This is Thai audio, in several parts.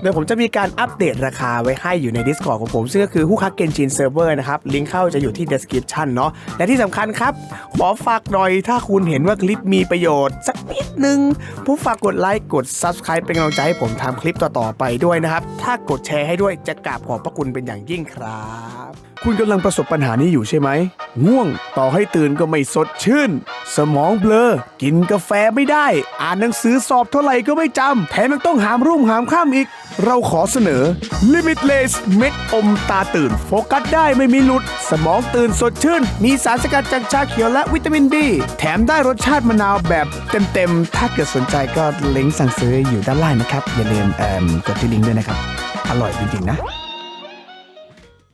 เดี๋ยวผมจะมีการอัปเดตราคาไว้ให้อยู่ใน Discord ของผม ซึ่งก็คือฮู้คักเกนจินเซิร์ฟเวอร์นะครับ ลิงก์เข้าจะอยู่ที่ description เนาะและที่สำคัญครับ ขอฝากหน่อยถ้าคุณเห็นว่าคลิปมีประโยชน์ สักนิดนึงผู้ฝากกดไลค์กด Subscribe เป็นกำลังใจให้ผมทำคลิปต่อๆไปด้วยนะครับ ถ้ากดแชร์ให้ด้วยจะกราบขอบพระคุณเป็นอย่างยิ่งครับ คุณกำลังประสบปัญหานี้อยู่ใช่ไหมง่วงต่อให้ตื่นก็ไม่สดชื่น สมองเบลอ กินกาแฟไม่ได้ อ่านหนังสือสอบเท่าไหร่ก็ไม่จำแถมยังต้องหามรุ่งหามข้ามอีก เราขอเสนอ Limitless เม็ดอมตาตื่น โฟกัสได้ไม่มีหลุด สมองตื่นสดชื่น มีสารสกัดจากชาเขียวและวิตามินบีแถมได้รสชาติมะนาวแบบเต็มๆ ถ้าเกิดสนใจก็ลิงก์สั่งซื้ออยู่ด้านล่างนะครับ อย่าลืมเอ่อกดที่ลิงก์ด้วยนะครับ อร่อยจริงๆนะ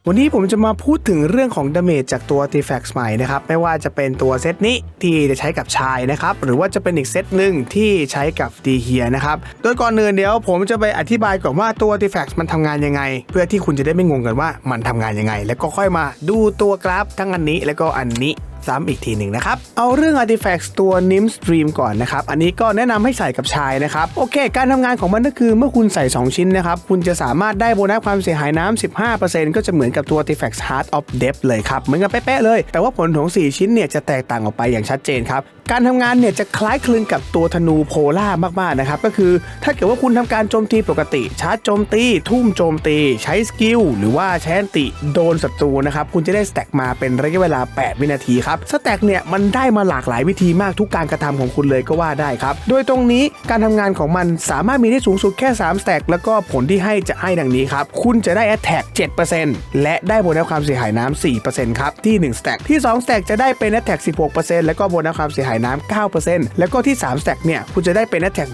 วันนี้ผมจะมาพูดถึงเรื่องของดาเมจจากตัว a r t i f a c t ใหม่นะครับ ไม่ว่าจะเป็นตัวเซตนี้ที่จะใช้กับชายนะครับ หรือว่าจะเป็นอีกเซตหนึ่งที่ใช้กับดีเฮียนะครับ โดยก่อนอื่นเดี๋ยวผมจะไปอธิบายก่อนว่าตัว a r t i f a c t มันทำงานยังไง เพื่อที่คุณจะได้ไม่งงกันว่ามันทำงานยังไง แล้วก็ค่อยมาดูตัวกราฟทั้งอันนี้แล้วก็อันนี้ ซ้ำอีกทีหนึ่งนะครับ เอาเรื่อง Artifacts ตัว NIM Stream ก่อนนะครับ อันนี้ก็แนะนำให้ใส่กับชายนะครับ โอเค การทำงานของมันก็คือเมื่อคุณใส่ 2 ชิ้นนะครับ คุณจะสามารถได้โบนัสความเสียหายน้ำ 15%ก็จะเหมือนกับตัว Artifacts Heart of Depth เลยครับ เหมือนกันเป๊ะเลย แต่ว่าผลของ 4 ชิ้นเนี่ยจะแตกต่างออกไปอย่างชัดเจนครับการทำงานเนี่ยจะคล้ายคลึงกับตัวธนูโพล่ามากๆนะครับก็คือถ้าเกิดว่าคุณทำการโจมตีปกติ ชาร์จโจมตี ทุ่มโจมตี ใช้สกิลหรือว่าใช้อันติโดนศัตรูนะครับคุณจะได้สแต็กมาเป็นระยะเวลา 8 วินาทีครับสแต็กเนี่ยมันได้มาหลากหลายวิธีมากทุกการกระทำของคุณเลยก็ว่าได้ครับโดยตรงนี้การทำงานของมันสามารถมีได้สูงสุดแค่3สแต็กแล้วก็ผลที่ให้จะให้ดังนี้ครับคุณจะได้ Attack 7%และได้โบนัสความเสียหายน้ำ4%ครับที่1สแต็กที่2สแต็กจะได้เป็น Attack 16%แล้วก็โบนัสความเสียหายน้ำ9%แล้วก็ที่3สแต็กเนี่ยคุณจะได้เป็นน้ำแท็ก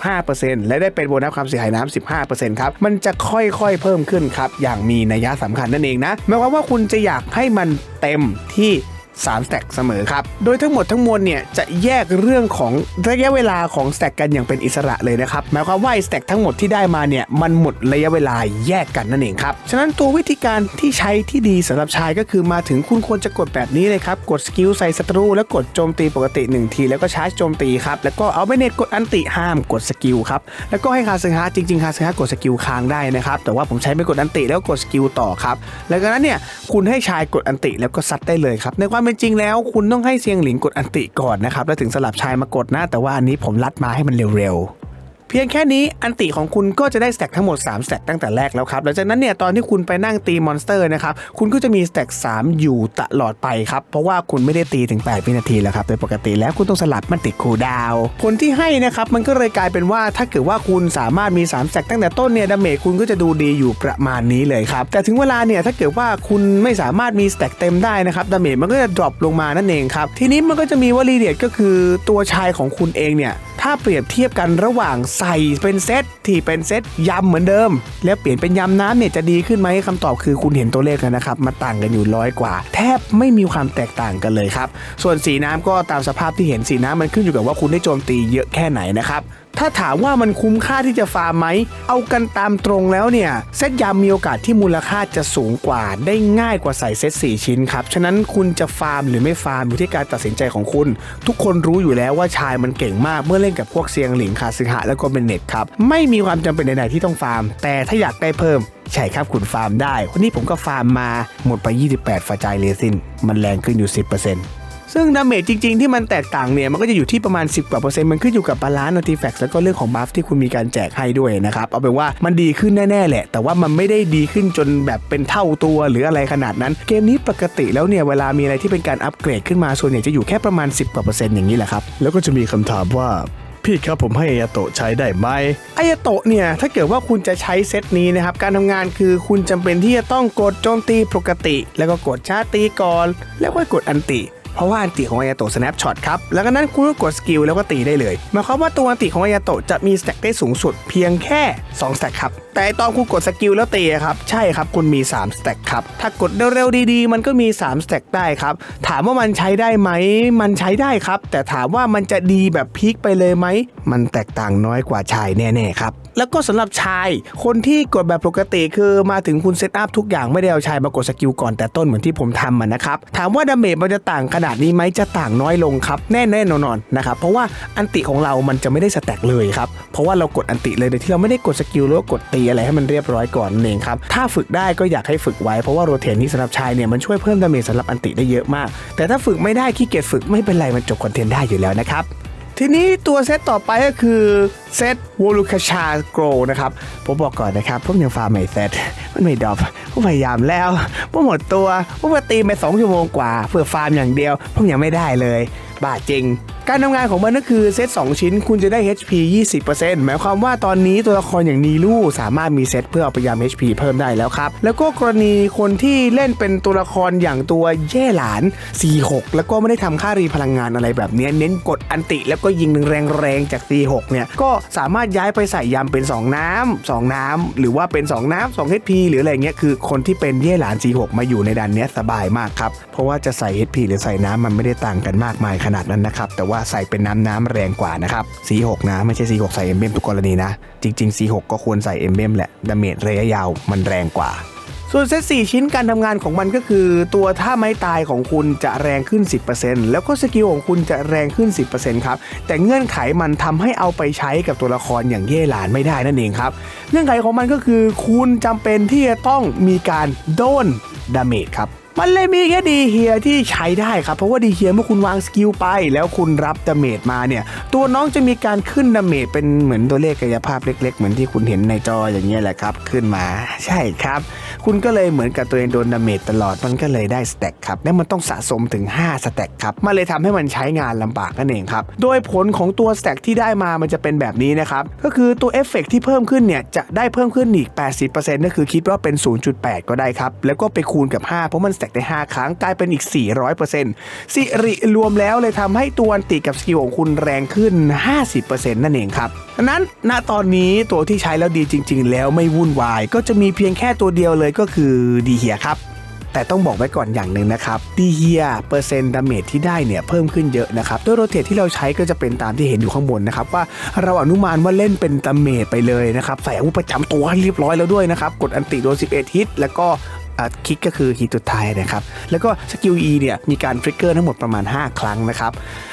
25%และได้เป็นโบนัสความเสียหายน้ำ15%ครับมันจะค่อยๆเพิ่มขึ้นครับอย่างมีนัยสำคัญนั่นเองนะหมายความว่าคุณจะอยากให้มันเต็มที่ 3สแต็กเสมอครับ โดยทั้งหมดทั้งมวลเนี่ยจะแยกเรื่องของระยะเวลาของสแต็กกันอย่างเป็นอิสระเลยนะครับ หมายความว่าไอสแต็กทั้งหมดที่ได้มาเนี่ยมันหมดระยะเวลาแยกกันนั่นเองครับ ฉะนั้นตัววิธีการที่ใช้ที่ดีสำหรับชายก็คือมาถึงคุณควรจะกดแบบนี้เลยครับ กดสกิลใส่ศัตรูแล้วกดโจมตีปกติ 1 ที แล้วก็ชาร์จโจมตีครับ แล้วก็เอาไปเน็ตกดอันติห้ามกดสกิลครับ แล้วก็ให้คาซึฮะจริงๆคาซึฮะกดสกิลค้างได้นะครับ แต่ว่าผมใช้ไม่กดอันติแล้วกดสกิลต่อครับ แล้วก็นั้นเนี่ยคุณให้ชายกดอันติแล้วก็ซัดได้เลยครับในความเป็นจริงแล้ว คุณต้องให้เซียงหลิงกดอันติก่อนนะครับแล้วถึงสลับชายมากดนะ แต่ว่าอันนี้ผมลัดมาให้มันเร็วๆ เพียงแค่นี้อันติของคุณก็จะได้สแต็กทั้งหมด3สแต็กตั้งแต่แรกแล้วครับหลังจากนั้นเนี่ยตอนที่คุณไปนั่งตีมอนสเตอร์นะครับคุณก็จะมีสแต็ก3อยู่ตลอดไปครับเพราะว่าคุณไม่ได้ตีถึง8วินาทีแล้วครับโดยปกติแล้วคุณต้องสลับมันติดคูดาวผลที่ให้นะครับมันก็เลยกลายเป็นว่าถ้าเกิดว่าคุณสามารถมี3สแต็กตั้งแต่ต้นเนี่ยดาเมจคุณก็จะดูดีอยู่ประมาณนี้เลยครับแต่ถึงเวลาเนี่ยถ้าเกิดว่าคุณไม่สามารถมีสแต็กเต็มได้นะครับดาเมจมันก็จะดรอปลงมานั่นเองครับทีนี้มันก็จะมีวลีเด็ดก็คือตัวชายของคุณเองเนี่ย ถ้าเปรียบเทียบกันระหว่างใส่เป็นเซตที่เป็นเซตยำเหมือนเดิม แล้วเปลี่ยนเป็นยำน้ำเนี่ยจะดีขึ้นไหมคำตอบคือคุณเห็นตัวเลขแล้วนะครับมาต่างกันอยู่ร้อยกว่า แทบไม่มีความแตกต่างกันเลยครับส่วนสีน้ำก็ตามสภาพที่เห็นสีน้ำมันขึ้นอยู่กับว่าคุณได้โจมตีเยอะแค่ไหนนะครับถ้าถามว่ามันคุ้มค่าที่จะฟาร์มไหม เอากันตามตรงแล้วเนี่ย เซตยำมีโอกาสที่มูลค่าจะสูงกว่า ได้ง่ายกว่าใส่เซต4 ชิ้นครับ ฉะนั้นคุณจะฟาร์มหรือไม่ฟาร์มอยู่ที่การตัดสินใจของคุณ ทุกคนรู้อยู่แล้วว่าชายมันเก่งมากเมื่อเล่นกับพวกเซียงหลิงคาซึฮะแล้วก็เบนเน็ตครับ ไม่มีความจำเป็นใดๆที่ต้องฟาร์ม แต่ถ้าอยากได้เพิ่มใช่ครับคุณฟาร์มได้ วันนี้ผมก็ฟาร์มมาหมดไป 28ฟาจายเรซิน มันแรงขึ้นอยู่ 10% ซึ่งดาเมจจริง ๆ ที่มันแตกต่างเนี่ยมันก็จะอยู่ที่ประมาณ 10กว่าเปอร์เซ็นต์มันขึ้นอยู่กับบาลานซ์อัลติแฟกแล้วก็เรื่องของบัฟที่คุณมีการแจกให้ด้วยนะครับเอาเป็นว่ามันดีขึ้นแน่ๆแหละ แต่ว่ามันไม่ได้ดีขึ้นจนแบบเป็นเท่าตัวหรืออะไรขนาดนั้น เกมนี้ปกติแล้วเนี่ยเวลามีอะไรที่เป็นการอัปเกรดขึ้นมาส่วนใหญ่จะอยู่แค่ประมาณ 10กว่าเปอร์เซ็นต์อย่างนี้แหละครับแล้วก็จะมีคำถามว่าพี่ครับผมให้อายาโตะใช้ได้ไหมอายาโตะเนี่ยถ้าเกิดว่าคุณจะใช้เซตนี้นะครับการทำงานคือคุณจำเป็นที่จะต้องกดโจมตีปกติ แล้วก็กดชาร์จตีก่อน แล้วก็กดอันติ เพราะว่าอันติของอายาโตะ snapshot ครับ แล้วก็นั้นคุณก็กดสกิลแล้วก็ตีได้เลยหมายความว่าตัวอันติของอายาโตะจะมีสแต็กได้สูงสุดเพียงแค่2สแต็กครับแต่ตอนคุณกดสกิลแล้วตีอะครับ ใช่ครับคุณมี 3 สแต็กครับ ถ้ากดเร็วๆดีๆ มันก็มี 3 สแต็กได้ครับ ถามว่ามันใช้ได้ไหม มันใช้ได้ครับ แต่ถามว่ามันจะดีแบบพีคไปเลยไหม มันแตกต่างน้อยกว่าชายแน่ๆครับแล้วก็สำหรับชาย คนที่กดแบบปกติคือมาถึงคุณเซตอัพทุกอย่างไม่ได้เอาชายมากดสกิลก่อนแต่ต้นเหมือนที่ผมทำมันนะครับ ถามว่าดาเมจมันจะต่างขนาดนี้ไหมจะต่างน้อยลงครับ แน่ๆนอนๆนนะครับ เพราะว่าอันติของเรามันจะไม่ได้สแต็กเลยครับ เพราะว่าเรากดอันติเลยโดยที่เราไม่ได้กดสกิลหรือกดตีอะไรให้มันเรียบร้อยก่อนนั่นเองครับ ถ้าฝึกได้ก็อยากให้ฝึกไว้เพราะว่าโรเทนนี้สำหรับชายเนี่ยมันช่วยเพิ่มดาเมจสำหรับอันติได้เยอะมาก แต่ถ้าฝึกไม่ได้ขี้เกียจฝึกไม่เป็นไรมันจบคอนเทนต์ได้อยู่แล้วนะครับทีนี้ตัวเซตต่อไปก็คือเซตวอลูคาชาโกรนะครับ ผมบอกก่อนนะครับ ผมยังฟาร์มไม่เซตมันไม่ดรอปผมพยายามแล้วผมหมดตัวผมมาตีไป2ชั่วโมงกว่า เพื่อฟาร์มอย่างเดียวผมยังไม่ได้เลย บ้าจริง การทำงานของมันก็คือเซต2 ชิ้นคุณจะได้ HP 20%หมายความว่าตอนนี้ตัวละครอย่างนีลูสามารถมีเซตเพื่อเอาไปยาม HP เพิ่มได้แล้วครับ แล้วก็กรณีคนที่เล่นเป็นตัวละครอย่างตัวแย่หลาน 46 แล้วก็ไม่ได้ทำค่ารีพลังงานอะไรแบบนี้เน้นกดอันติ แล้วก็ยิงแรงๆจาก 46 เนี่ยก็สามารถย้ายไปใส่ยามเป็น 2 น้ำ2น้ำหรือว่าเป็น 2 น้ำ2 HP หรืออะไรเงี้ยคือคนที่เป็นเย่หลาน 46 มาอยู่ในดันเนี้ยสบายมากครับเพราะว่าจะใส่ HP หรือใส่น้ำมันไม่ได้ต่างกันมากมายขนาดนั้นนะครับ แต่ว่าใส่เป็นน้ำน้ำแรงกว่านะครับ46นะ ไม่ใช่46ใส่เอ็มเบมทุกกรณีนะ จริงๆ46ก็ควรใส่เอ็มเบมแหละดาเมจระยะยาวมันแรงกว่าส่วนเซต4ชิ้นการทำงานของมันก็คือ ตัวท่าไม้ตายของคุณจะแรงขึ้น 10%แล้วก็สกิลของคุณจะแรงขึ้น 10%ครับ แต่เงื่อนไขมันทำให้เอาไปใช้กับตัวละครอย่างเย่หลานไม่ได้นั่นเองครับ เงื่อนไขของมันก็คือ คุณจำเป็นที่จะต้องมีการโดนดาเมจครับ มันเลยมีแค่ดีเฮียที่ใช้ได้ครับ เพราะว่าดีเฮียเมื่อคุณวางสกิลไป แล้วคุณรับดาเมจมาเนี่ยตัวน้องจะมีการขึ้นดาเมจเป็นเหมือนตัวเลขกายภาพเล็ก ๆ เหมือนที่คุณเห็นในจออย่างเงี้ยแหละครับ ขึ้นมาใช่ครับ คุณก็เลยเหมือนกับตัวเองโดนดาเมจตลอดมันก็เลยได้สแต็กครับและมันต้องสะสมถึง5สแต็กครับมันเลยทำให้มันใช้งานลำบากนั่นเองครับโดยผลของตัวสแต็กที่ได้มามันจะเป็นแบบนี้นะครับก็คือตัวเอฟเฟกต์ที่เพิ่มขึ้นเนี่ยจะได้เพิ่มขึ้นอีก 80%นั่นคือคิดว่าเป็น 0.8 ก็ได้ครับแล้วก็ไปคูณกับ 5 เพราะมันสแต็กได้5ครั้งกลายเป็นอีก 400%สิริรวมแล้วเลยทำให้ตัวอันติกับสกิลของคุณแรงขึ้น 50%นั่นเองครับดังนั้นณตอนนี้ตัวที่ใช้แล้วดีจริง ๆ แล้วไม่วุ่นวาย ก็จะมีเพียงแค่ตัวเดียวเลยก็คือดีเฮียครับแต่ต้องบอกไว้ก่อนอย่างหนึ่งนะครับดีเฮียเปอร์เซ็นต์ดาเมจที่ได้เนี่ยเพิ่มขึ้นเยอะนะครับด้วยโรเทตที่เราใช้ก็จะเป็นตามที่เห็นอยู่ข้างบนนะครับว่าเราอนุมานว่าเล่นเป็นดาเมจไปเลยนะครับใส่อาวุธประจำตัวให้เรียบร้อยแล้วด้วยนะครับกดอันติโดน11ฮิตแล้วก็ คิกก็คือฮิตสุดท้ายนะครับ แล้วก็สกิล E เนี่ยมีการฟริกเกอร์ทั้งหมดประมาณ 5 ครั้งนะครับ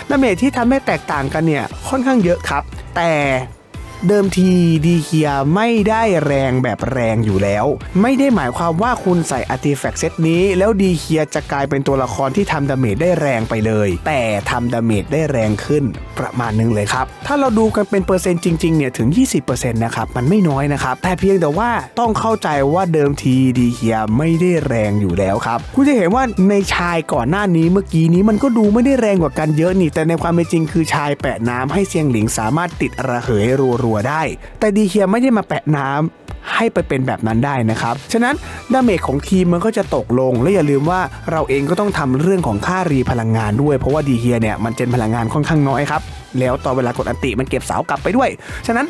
ดาเมจที่ทำให้แตกต่างกันเนี่ยค่อนข้างเยอะครับ แต่ เดิมทีดีเคียไม่ได้แรงแบบแรงอยู่แล้ว ไม่ได้หมายความว่าคุณใส่อาร์ติแฟกต์เซตนี้ แล้วดีเคียจะกลายเป็นตัวละครที่ทำดาเมจได้แรงไปเลย แต่ทำดาเมจได้แรงขึ้นประมาณนึงเลยครับ ถ้าเราดูกันเป็นเปอร์เซ็นต์จริงๆเนี่ยถึง 20%นะครับมันไม่น้อยนะครับ แต่เพียงแต่ว่าต้องเข้าใจว่าเดิมทีดีเคียไม่ได้แรงอยู่แล้วครับคุณจะเห็นว่าในชายก่อนหน้านี้เมื่อกี้นี้มันก็ดูไม่ได้แรงกว่ากันเยอะนี่แต่ในความเป็นจริงคือชายแปะน้ำให้เซียงหลิงสามารถติดระเหยรัวๆได้ แต่ดีเคียไม่ได้มาแปะน้ำให้ไปเป็นแบบนั้นได้นะครับ ฉะนั้นดาเมจของทีมมันก็จะตกลง และอย่าลืมว่าเราเองก็ต้องทำเรื่องของค่ารีพลังงานด้วย เพราะว่าดีเฮียเนี่ยมันเจนพลังงานค่อนข้างน้อยครับ แล้วตอนเวลากดอันติมันเก็บเสากลับไปด้วย ฉะนั้น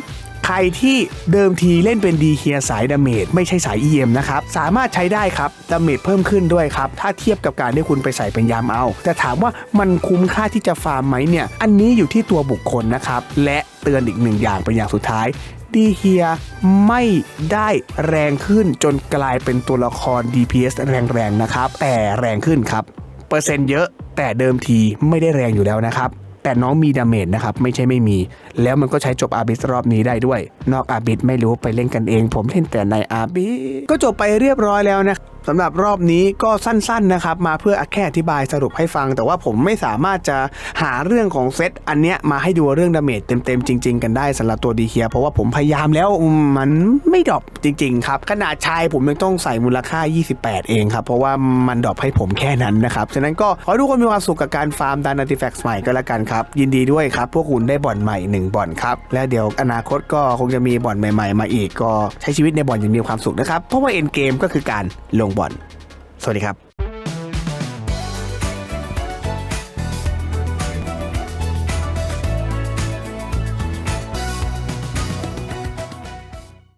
ใครที่เดิมทีเล่นเป็นดีเฮียสายดาเมจไม่ใช่สาย EM นะครับ สามารถใช้ได้ครับดาเมจเพิ่มขึ้นด้วยครับ ถ้าเทียบกับการที่คุณไปใส่เป็นยามเอา แต่ถามว่ามันคุ้มค่าที่จะฟาร์มไหมเนี่ย อันนี้อยู่ที่ตัวบุคคลนะครับ และเตือนอีกหนึ่งอย่างเป็นอย่างสุดท้ายดีเฮียไม่ได้แรงขึ้นจนกลายเป็นตัวละคร DPS แรงๆนะครับ แต่แรงขึ้นครับ เปอร์เซ็นต์เยอะแต่เดิมทีไม่ได้แรงอยู่แล้วนะครับ แต่น้องมีดาเมจนะครับไม่ใช่ไม่มี แล้วมันก็ใช้จบอาบิสรอบนี้ได้ด้วย นอกอาบิสไม่รู้ไปเล่นกันเอง ผมเล่นแต่ในอาบิสก็จบไปเรียบร้อยแล้วนะ สำหรับรอบนี้ก็สั้นๆนะครับมาเพื่อแค่อธิบายสรุปให้ฟัง แต่ว่าผมไม่สามารถจะหาเรื่องของเซตอันเนี้ยมาให้ดูเรื่องดาเมจเต็มๆจริง ๆ กันได้สำหรับตัวดีเคียเพราะว่าผมพยายามแล้วมันไม่ดรอปจริง ๆ ครับขนาดชายผมยังต้องใส่มูลค่า 28 เองครับเพราะว่ามันดรอปให้ผมแค่นั้นนะครับฉะนั้นก็ขอทุกคนมีความสุขกับการฟาร์มดานาติแฟกซ์ใหม่ก็แล้วกันครับยินดีด้วยครับพวกคุณได้บ่อนใหม่1บ่อนครับและเดี๋ยวอนาคตก็คงจะมีบ่อนใหม่ ๆ มาอีกก็ใช้ชีวิตในบ่อนอย่างมีความสุขนะครับเพราะว่าเอ็นเกมก็คือการลงบอนสวัสดีครับ